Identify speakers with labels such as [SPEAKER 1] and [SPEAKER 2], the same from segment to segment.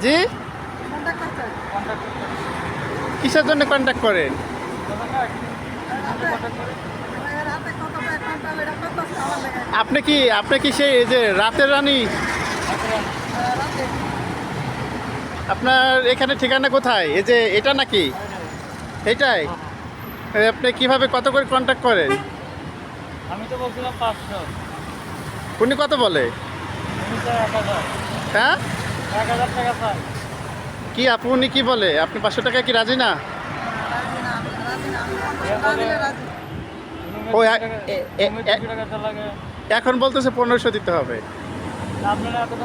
[SPEAKER 1] জি? কিসের জন্য কন্ট্যাক্ট করেন? আপনি কি আপনি কি সেই এই যে রাতের রানী? আপনার এখানে ঠিকানা কোথায়? এই যে এটা নাকি? এটাই আপনি কীভাবে কত করে কন্ট্যাক্ট করেন?
[SPEAKER 2] আমি তো বলছিলাম পাঁচশো।
[SPEAKER 1] উনি কত বলে? হ্যাঁ?
[SPEAKER 2] এক হাজার টাকা চাই
[SPEAKER 1] কি আপু উনি কি বলে? আপনি পাঁচশো টাকা কি রাজি না? ও, এখন বলতেছে পনেরোশো দিতে হবে।
[SPEAKER 2] তো
[SPEAKER 3] আপনি আপনি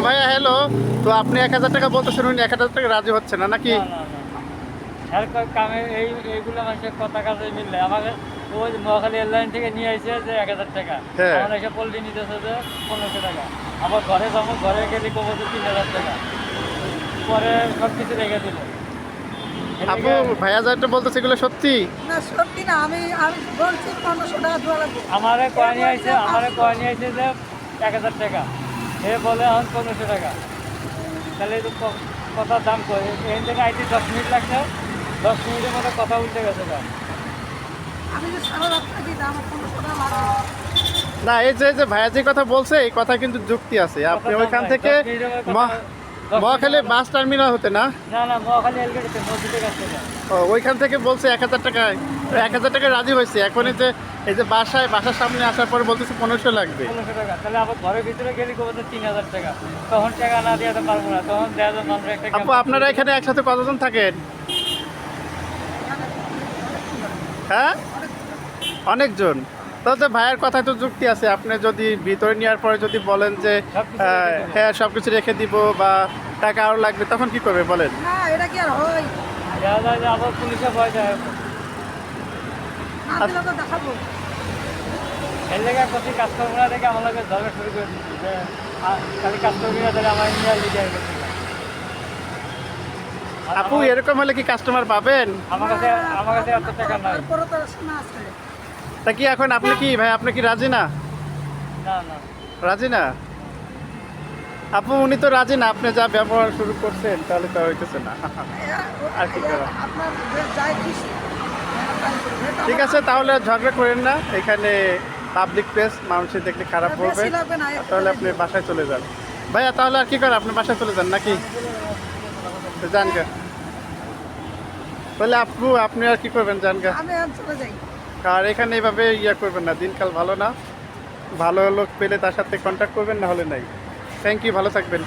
[SPEAKER 1] ভাইয়া হ্যালো তো আপনি এক হাজার টাকা বলতেছেন উনি এক হাজার টাকা রাজি হচ্ছে না নাকি?
[SPEAKER 2] ক- কামে এই এইগুলো মানুষের কথা কাজে মিললে আমাকে ওই মহাখালী এয়ারলাইন থেকে নিয়ে যে এক হাজার টাকা।
[SPEAKER 1] হ্যাঁ।
[SPEAKER 2] আমার এসে পোল্ট্রি নিতেছে যে পনেরোশো টাকা। আবার ঘরে যখন ঘরে গেলে কবো যে তিন হাজার টাকা। পরে সব কিছু রেখে দিল।
[SPEAKER 1] আপু ভাইয়া যাটা বলতেছে এগুলো সত্যি?
[SPEAKER 3] না সত্যি না আমি আমি বলছি পনেরোশো টাকা দেওয়া লাগবে।
[SPEAKER 2] আমারে কয় নিয়ে আসছে আমারে কয় নিয়ে আসছে যে এক হাজার টাকা। এ বলে এখন পনেরোশো টাকা। তাহলে কথার দাম কই এখান থেকে আইতে দশ মিনিট লাগছে। দশ মিনিটের মধ্যে কথা উল্টে গেছে
[SPEAKER 1] না এই যে এই যে ভাইয়া যে কথা বলছে এই কথা কিন্তু যুক্তি আছে। আপনি ওইখান থেকে মহাখালী বাস টার্মিনাল হতে না? ওইখান থেকে বলছে এক হাজার টাকায় এক হাজার টাকায় রাজি হয়েছে। এখন এই যে এই যে বাসায় বাসার সামনে আসার পরে বলতেছে পনেরোশো লাগবে।
[SPEAKER 2] পনেরোশো টাকা। তাহলে আবার ঘরের ভিতরে গেলে কবে তো তিন হাজার টাকা? তখন টাকা না দিয়ে পারব না। তখন দেওয়া যায় একটা
[SPEAKER 1] আপু আপনারা এখানে একসাথে কতজন থাকেন? হ্যাঁ? অনেকজন। তাহলে ভাইয়ের কথায় তো যুক্তি আছে। আপনি যদি ভিতরে নেওয়ার পরে যদি বলেন যে। হ্যাঁ সব কিছু রেখে দিব বা টাকা আরও লাগবে তখন কি করবে বলেন?
[SPEAKER 3] না এটা কি আর হয়?
[SPEAKER 2] যে আবার পুলিশে ভয় যায়
[SPEAKER 3] দেখাবো।
[SPEAKER 2] প্রতি কাস্টমাররা আমার লাগে ঝগড়া শুরু করে দিচ্ছি যে খালি কাস্টমাররা দেখে আমার ইন্ডিয়া লিগে
[SPEAKER 1] আপু এরকম হলে কি কাস্টমার পাবেন?
[SPEAKER 2] আমার কাছে আমার কাছে এত টাকা নাই।
[SPEAKER 3] তো
[SPEAKER 1] কি এখন আপনি কি ভাই আপনি কি রাজি না? রাজি না? আপু উনি তো রাজি না আপনি যা ব্যবহার শুরু করছেন তাহলে তো হইতেছে না। আর কি করা? ঠিক আছে তাহলে ঝগড়া করেন না এখানে পাবলিক প্লেস মানুষের দেখলে খারাপ
[SPEAKER 3] না
[SPEAKER 1] তাহলে আপনি বাসায় চলে যান। ভাইয়া তাহলে আর কি করেন আপনি বাসায় চলে যান নাকি? তো যান গা তাহলে আপু আপনি আর কি করবেন যান গা
[SPEAKER 3] আমি চলে যাই।
[SPEAKER 1] আর এখানে এইভাবে ইয়া করবেন না, দিনকাল ভালো না। ভালো লোক পেলে তার সাথে কন্ট্যাক্ট করবেন, না হলে নাই। থ্যাংক ইউ ভালো থাকবেন।